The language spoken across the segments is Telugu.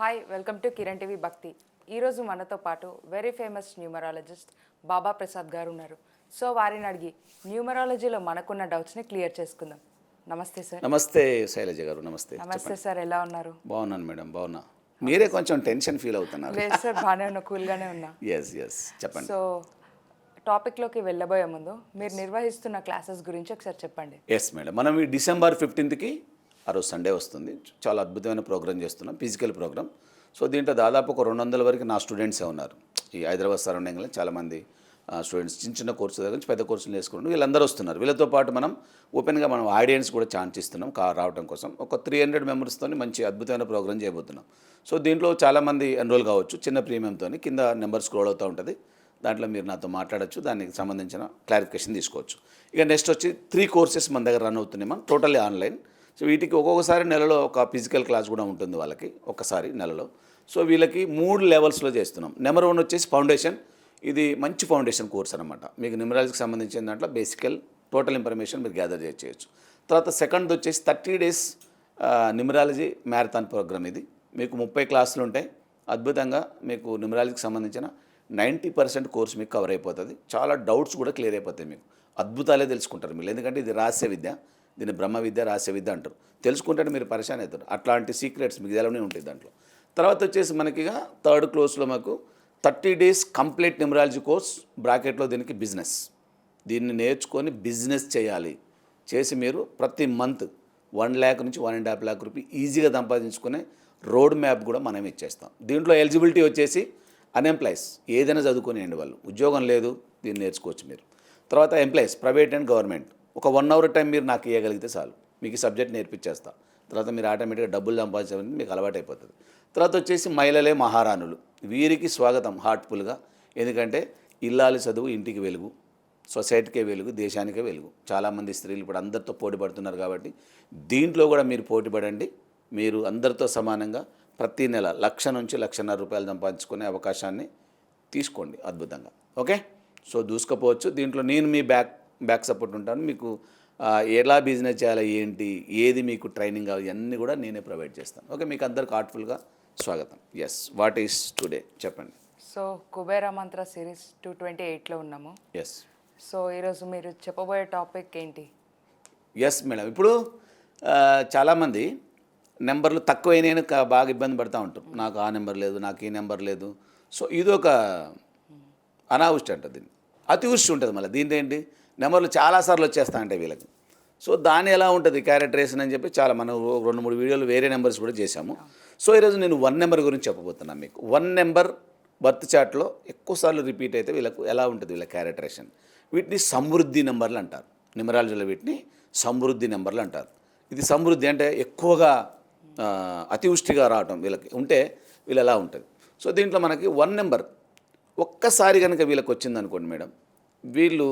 Hi welcome to Kiran TV Bhakti ఈరోజు మనతో పాటు very famous numerologist Baba Prasad గారు ఉన్నారు. సో వారిని అడిగి న్యూమరాలజీలో మనకున్న డౌట్స్ని క్లియర్ చేసుకుందాం. నమస్తే సార్ నమస్తే శైలజ గారు నమస్తే. నమస్తే సార్ ఎలా ఉన్నారు? బాగున్నాను మేడం. బాగున్నా. మీరే కొంచెం టెన్షన్ ఫీల్ అవుతున్నారు. లేదు సార్ బాగానే ఉన్నా కూల్గానే ఉన్నా. ఎస్ ఎస్ చెప్పండి. సో టాపిక్లోకి వెళ్ళబోయే ముందు మీరు నిర్వహిస్తున్న క్లాసెస్ గురించి ఒకసారి చెప్పండి. Yes madam. మనం ఈ డిసెంబర్ ఫిఫ్టీన్త్కి ఆ రోజు సండే వస్తుంది. చాలా అద్భుతమైన ప్రోగ్రామ్ చేస్తున్నాం ఫిజికల్ ప్రోగ్రామ్ సో దీంట్లో దాదాపు ఒక రెండు వందల వరకు నా స్టూడెంట్సే ఉన్నారు. ఈ హైదరాబాద్ సరౌండింగ్లో చాలామంది స్టూడెంట్స్ చిన్న చిన్న కోర్సు దగ్గర నుంచి పెద్ద కోర్సులు వేసుకుంటున్నారు వీళ్ళందరూ వస్తున్నారు. వీళ్ళతో పాటు మనం ఓపెన్గా మనం ఆడియన్స్ కూడా ఛాన్స్ ఇస్తున్నాం కా రావడం కోసం. ఒక త్రీ హండ్రెడ్ మెంబర్స్తో మంచి అద్భుతమైన ప్రోగ్రామ్ చేయబోతున్నాం. సో దీంట్లో చాలామంది ఎన్రోల్ కావచ్చు చిన్న ప్రీమియంతో కింద నెంబర్ స్క్రోల్ అవుతూ ఉంటుంది. దాంట్లో మీరు నాతో మాట్లాడచ్చు దానికి సంబంధించిన క్లారిఫికేషన్ తీసుకోవచ్చు. ఇక నెక్స్ట్ వచ్చి త్రీ కోర్సెస్ మన దగ్గర రన్ అవుతున్నాయి మనం టోటల్లీ ఆన్లైన్ సో వీటికి ఒక్కొక్కసారి నెలలో ఒక ఫిజికల్ క్లాస్ కూడా ఉంటుంది వాళ్ళకి ఒక్కసారి నెలలో. సో వీళ్ళకి మూడు లెవెల్స్లో చేస్తున్నాం. నెంబర్ వన్ వచ్చేసి ఫౌండేషన్ ఇది మంచి ఫౌండేషన్ కోర్స్ అనమాట మీకు న్యూమరాలజీకి సంబంధించిన దాంట్లో బేసికల్ టోటల్ ఇన్ఫర్మేషన్ మీరు గ్యాదర్ చేయొచ్చు తర్వాత సెకండ్ వచ్చేసి thirty days numerology marathon program ఇది. మీకు ముప్పై క్లాసులు ఉంటాయి. అద్భుతంగా మీకు న్యూమరాలజీకి సంబంధించిన నైంటీ పర్సెంట్ కోర్స్ మీకు కవర్ అయిపోతుంది. చాలా డౌట్స్ కూడా క్లియర్ అయిపోతాయి మీకు. అద్భుతాలే తెలుసుకుంటారు మీరు. ఎందుకంటే ఇది రహస్య విద్య. దీన్ని బ్రహ్మ విద్య రహస్య విద్య అంటారు. తెలుసుకుంటే మీరు పరిశాన్ అవుతారు. అట్లాంటి సీక్రెట్స్ మీకు తెలవనే ఉంటాయి దాంట్లో. తర్వాత వచ్చేసి మనకి థర్డ్ క్లోజ్లో మాకు thirty days complete numerology course బ్రాకెట్లో దీనికి బిజినెస్ దీన్ని నేర్చుకొని బిజినెస్ చేయాలి. చేసి మీరు ప్రతి మంత్ వన్ ల్యాక్ నుంచి one and half lakh rupee ఈజీగా సంపాదించుకునే రోడ్ మ్యాప్ కూడా మనం ఇచ్చేస్తాం. దీంట్లో ఎలిజిబిలిటీ వచ్చేసి అన్ఎంప్లాయీస్ ఏదైనా చదువుకునేయండి వాళ్ళు. ఉద్యోగం లేదు దీన్ని నేర్చుకోవచ్చు మీరు. తర్వాత ఎంప్లాయీస్ ప్రైవేట్ అండ్ గవర్నమెంట్ ఒక వన్ అవర్ టైం మీరు నాకు ఇవ్వగలిగితే చాలు. మీకు ఈ సబ్జెక్ట్ నేర్పించేస్తా. తర్వాత మీరు ఆటోమేటిక్గా డబ్బులు సంపాదించడం మీకు అలవాటు అయిపోతుంది. తర్వాత వచ్చేసి మహిళలే మహారాణులు. వీరికి స్వాగతం హార్ట్ఫుల్గా. ఎందుకంటే ఇల్లాలి చదువు ఇంటికి వెలుగు. సొసైటీకే వెలుగు దేశానికే వెలుగు. చాలామంది స్త్రీలు ఇప్పుడు అందరితో పోటీ పడుతున్నారు కాబట్టి దీంట్లో కూడా మీరు పోటీ పడండి. మీరు అందరితో సమానంగా ప్రతి నెల లక్ష నుంచి లక్షన్నర రూపాయలు సంపాదించుకునే అవకాశాన్ని తీసుకోండి అద్భుతంగా. ఓకే? సో దూసుకపోవచ్చు. దీంట్లో నేను మీ బ్యాక్ బ్యాక్ సపోర్ట్ ఉంటాను. మీకు ఎలా బిజినెస్ చేయాలి ఏంటి ఏది మీకు ట్రైనింగ్ కావాలి ఇవన్నీ కూడా నేనే ప్రొవైడ్ చేస్తాను. ఓకే మీకు అందరికి హార్ట్ఫుల్గా స్వాగతం. ఎస్ వాట్ ఈస్ టుడే చెప్పండి. So Kubera Mantra series two twenty ఎయిట్లో ఉన్నాము. ఎస్ సో ఈరోజు మీరు చెప్పబోయే టాపిక్ ఏంటి? ఎస్ మేడం ఇప్పుడు చాలామంది నెంబర్లు తక్కువైనాయని బాగా ఇబ్బంది పడుతూ ఉంటారు నాకు ఆ నెంబర్ లేదు నాకు ఈ నెంబర్ లేదు. సో ఇది ఒక అనావృష్టి అంట దీన్ని. అతివృష్టి ఉంటుంది మళ్ళీ. దీంట్లో ఏంటి నెంబర్లు చాలాసార్లు వచ్చేస్తా ఉంటాయి వీళ్ళకి. సో దాని ఎలా ఉంటుంది క్యారెక్టరేషన్ అని చెప్పి చాలా మనం రెండు మూడు వీడియోలు వేరే నెంబర్స్ కూడా చేశాము. సో ఈరోజు నేను వన్ నెంబర్ గురించి చెప్పబోతున్నాను మీకు. వన్ నెంబర్ బర్త్ చార్ట్లో ఎక్కువసార్లు రిపీట్ అయితే వీళ్ళకు ఎలా ఉంటుంది వీళ్ళ క్యారెక్టరేషన్ వీటిని సమృద్ధి నెంబర్లు అంటారు. నిమరాలజీలో వీటిని సమృద్ధి నెంబర్లు అంటారు. ఇది సమృద్ధి అంటే ఎక్కువగా అతివృష్టిగా రావటం వీళ్ళకి ఉంటే వీళ్ళు ఎలా ఉంటుంది? సో దీంట్లో మనకి వన్ నెంబర్ ఒక్కసారి కనుక వీళ్ళకి వచ్చిందనుకోండి మేడం వీళ్ళు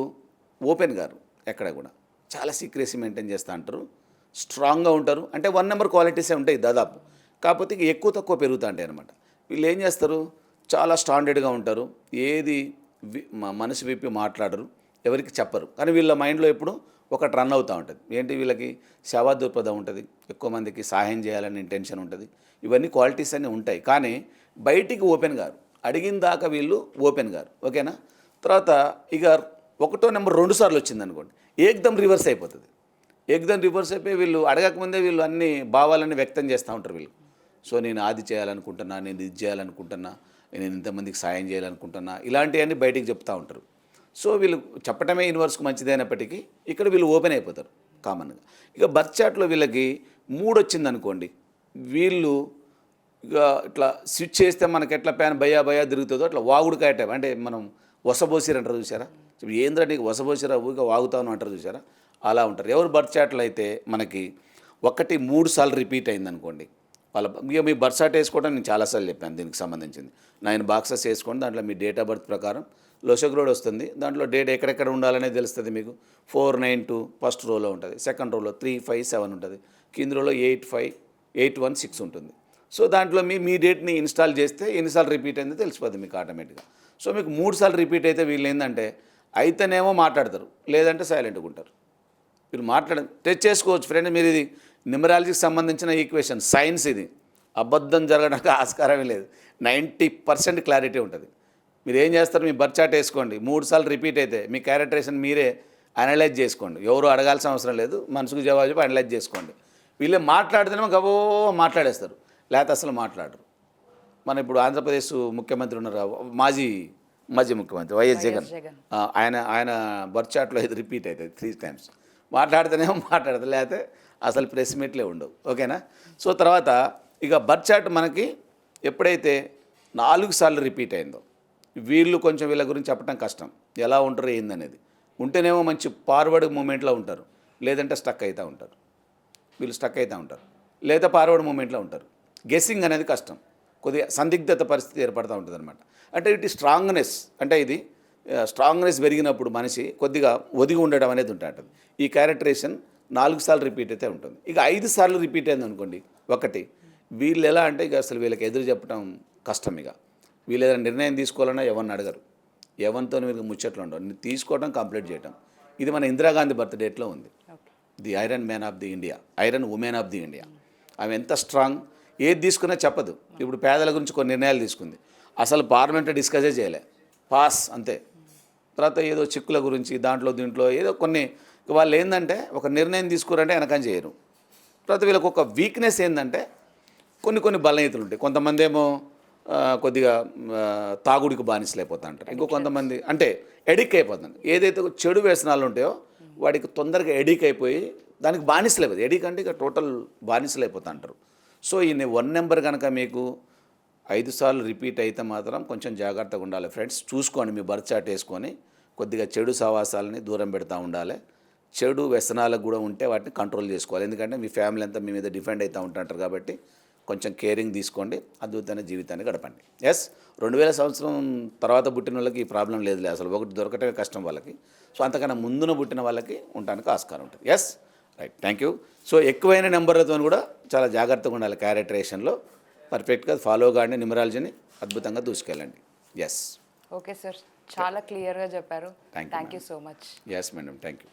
ఓపెన్ గారు ఎక్కడ కూడా. చాలా సీక్రెసీ మెయింటైన్ చేస్తూ ఉంటారు స్ట్రాంగ్గా ఉంటారు. అంటే వన్ నెంబర్ క్వాలిటీసే ఉంటాయి దాదాపు. కాకపోతే ఎక్కువ తక్కువ పెరుగుతూ ఉంటాయి అనమాట వీళ్ళు ఏం చేస్తారు? చాలా స్టాండర్డ్గా ఉంటారు. ఏది వి- మనసు విప్పి మాట్లాడరు. ఎవరికి చెప్పరు. కానీ వీళ్ళ మైండ్లో ఎప్పుడు ఒకటి రన్ అవుతూ ఉంటుంది. ఏంటి వీళ్ళకి సేవా దృక్పథం ఉంటుంది. ఎక్కువ మందికి సహాయం చేయాలని ఇంటెన్షన్ ఉంటుంది. ఇవన్నీ క్వాలిటీస్ అన్నీ ఉంటాయి. కానీ బయటికి ఓపెన్ గారు. అడిగిన దాకా వీళ్ళు ఓపెన్ గారు. ఓకేనా? తర్వాత ఇక ఒకటో నెంబర్ రెండు సార్లు వచ్చింది అనుకోండి. ఏకదం రివర్స్ అయిపోతుంది. ఏకదం రివర్స్ అయిపోయి వీళ్ళు అడగకముందే వీళ్ళు అన్ని భావాలన్నీ వ్యక్తం చేస్తూ ఉంటారు వీళ్ళు. సో నేను అది చేయాలనుకుంటున్నా నేను ఇది చేయాలనుకుంటున్నా నేను ఇంతమందికి సాయం చేయాలనుకుంటున్నా ఇలాంటివన్నీ బయటికి చెప్తూ ఉంటారు. సో వీళ్ళు చెప్పటమే యూనివర్స్కి మంచిదైనప్పటికీ ఇక్కడ వీళ్ళు ఓపెన్ అయిపోతారు కామన్గా. ఇక బర్త్ చాట్లో వీళ్ళకి మూడు వచ్చింది అనుకోండి. వీళ్ళు ఇక ఇట్లా స్విచ్ చేస్తే మనకి ఎట్లా ప్యాన్ భయా భయా తిరుగుతుందో అట్లా వాగుడుకాయ టైప్ అంటే మనం వసబోసిరంటారు చూసారా ఏంద్ర నీకు వసబోసిరా ఊరిగా వాగుతాను అంటారు చూసారా అలా ఉంటారు. ఎవరు బర్త్ చాట్లు అయితే మనకి ఒకటి మూడు సార్లు రిపీట్ అయింది అనుకోండి వాళ్ళ ఇక మీ బర్త్ చార్ట్ వేసుకోవడం నేను చాలాసార్లు చెప్పాను దీనికి సంబంధించింది. నైన్ బాక్సెస్ వేసుకోండి దాంట్లో మీ డేట్ ఆఫ్ బర్త్ ప్రకారం లోషక్ రోడ్ వస్తుంది దాంట్లో డేట్ ఎక్కడెక్కడ ఉండాలనేది తెలుస్తుంది మీకు. ఫోర్ నైన్ టూ ఫస్ట్ రోలో ఉంటుంది సెకండ్ రోలో త్రీ ఫైవ్ సెవెన్ ఉంటుంది కింద రోలో eight five eight one six ఉంటుంది. సో దాంట్లో మీ మీ డేట్ని ఇన్స్టాల్ చేస్తే ఎన్నిసార్లు రిపీట్ అయిందో తెలిసిపోద్ది మీకు ఆటోమేటిక్గా. సో మీకు మూడు సార్లు రిపీట్ అయితే వీళ్ళు ఏంటంటే అయితేనేమో మాట్లాడతారు లేదంటే సైలెంట్గా ఉంటారు. మీరు మాట్లాడ టెస్ట్ చేసుకోవచ్చు ఫ్రెండ్ మీరు ఇది న్యూమరాలజీకి సంబంధించిన ఈక్వేషన్ సైన్స్ ఇది. అబద్ధం జరగడానికి ఆస్కారమే లేదు. నైంటీ పర్సెంట్ క్లారిటీ ఉంటుంది. మీరు ఏం చేస్తారు మీ బర్త్ చార్ట్ వేసుకోండి. మూడు సార్లు రిపీట్ అయితే మీ క్యారెక్టరేషన్ మీరే అనలైజ్ చేసుకోండి. ఎవరు అడగాల్సిన అవసరం లేదు మనసుకు జవాబు చెప్పి అనలైజ్ చేసుకోండి. వీళ్ళు మాట్లాడితేనేమో గబో మాట్లాడేస్తారు. లేకపోతే అసలు మాట్లాడరు. మన ఇప్పుడు ఆంధ్రప్రదేశ్ ముఖ్యమంత్రి ఉన్నారు మాజీ మాజీ ముఖ్యమంత్రి వైఎస్ జగన్. ఆయన ఆయన బర్త్ చార్ట్లో ఇది రిపీట్ అవుతుంది త్రీ టైమ్స్ మాట్లాడితేనేమో మాట్లాడదు లేకపోతే అసలు ప్రెస్ మీట్లే ఉండవు. ఓకేనా? సో తర్వాత ఇక బర్త్ చార్ట్ మనకి ఎప్పుడైతే నాలుగు సార్లు రిపీట్ అయిందో వీళ్ళు కొంచెం వీళ్ళ గురించి చెప్పడం కష్టం. ఎలా ఉంటారు ఏందనేది. ఉంటేనేమో మంచి ఫార్వర్డ్ మూమెంట్లో ఉంటారు. లేదంటే స్టక్ అవుతూ ఉంటారు. వీళ్ళు స్టక్ అవుతూ ఉంటారు. లేదా ఫార్వర్డ్ మూమెంట్లో ఉంటారు. గెస్సింగ్ అనేది కష్టం. కొద్దిగా సందిగ్ధత పరిస్థితి ఏర్పడుతూ ఉంటుంది అనమాట అంటే ఇటు స్ట్రాంగ్నెస్ అంటే ఇది స్ట్రాంగ్నెస్ పెరిగినప్పుడు మనిషి కొద్దిగా ఒదిగి ఉండడం అనేది ఉంటుంది ఈ క్యారెక్టరేషన్ నాలుగు సార్లు రిపీట్ అయితే ఉంటుంది. ఇక ఐదు సార్లు రిపీట్ అయింది అనుకోండి ఒకటి వీళ్ళు ఎలా అంటే ఇక అసలు వీళ్ళకి ఎదురు చెప్పడం కష్టం ఇక. వీళ్ళు ఏదైనా నిర్ణయం తీసుకోవాలన్నా ఎవరిని అడగరు. ఎవరితో వీళ్ళకి ముచ్చట్లు ఉండవు. తీసుకోవడం కంప్లీట్ చేయడం ఇది మన ఇందిరాగాంధీ బర్త్ డేట్లో ఉంది. The iron man of the India iron women of the India. ఆమె ఎంత స్ట్రాంగ్ ఏది తీసుకున్నా చెప్పదు. ఇప్పుడు పేదల గురించి కొన్ని నిర్ణయాలు తీసుకుంది. అసలు పార్లమెంట్లో డిస్కసే చేయలే. పాస్ అంతే. తర్వాత ఏదో చిక్కుల గురించి దాంట్లో దీంట్లో ఏదో కొన్ని వాళ్ళు ఏంటంటే ఒక నిర్ణయం తీసుకురంటే వెనకం చేయరు. తర్వాత వీళ్ళకి ఒక వీక్నెస్ ఏంటంటే కొన్ని కొన్ని బలహీతలు ఉంటాయి. కొంతమంది ఏమో కొద్దిగా తాగుడికి బానిసలైపోతా అంటారు ఇంకో కొంతమంది అంటే ఎడిక్ అయిపోతుంది ఏదైతే చెడు వ్యసనాలు ఉంటాయో వాడికి తొందరగా ఎడిక్ అయిపోయి దానికి బానిసలు ఎడిక్ అంటే ఇక టోటల్ బానిసలు అంటారు సో ఈ వన్ నెంబర్ కనుక మీకు ఐదు సార్లు రిపీట్ అయితే మాత్రం కొంచెం జాగ్రత్తగా ఉండాలి. ఫ్రెండ్స్ చూసుకోండి మీ బర్త్ చార్ట్ వేసుకొని కొద్దిగా చెడు సవాసాలని దూరం పెడతా ఉండాలి. చెడు వ్యసనాలకు కూడా ఉంటే వాటిని కంట్రోల్ చేసుకోవాలి. ఎందుకంటే మీ ఫ్యామిలీ అంతా మీ మీద డిపెండ్ అవుతూ ఉంటుంటారు కాబట్టి కొంచెం కేరింగ్ తీసుకోండి అద్భుతమైన జీవితాన్ని గడపండి. ఎస్ రెండు వేల సంవత్సరం తర్వాత పుట్టిన వాళ్ళకి ఈ ప్రాబ్లం లేదులే. అసలు ఒకటి దొరకటమే కష్టం వాళ్ళకి. సో అంతకన్నా ముందున పుట్టిన వాళ్ళకి ఉండడానికి ఆస్కారం ఉంటుంది. Yes right thank you so ఎక్కువైన నెంబర్లతో కూడా చాలా జాగ్రత్తగా ఉండాలి క్యారెక్టరేషన్లో పర్ఫెక్ట్గా ఫాలో కాండి న్యూమరాలజీని అద్భుతంగా దూసుకెళ్ళండి. ఎస్ ఓకే సార్ చాలా క్లియర్గా చెప్పారు. Thank you so much yes madam thank you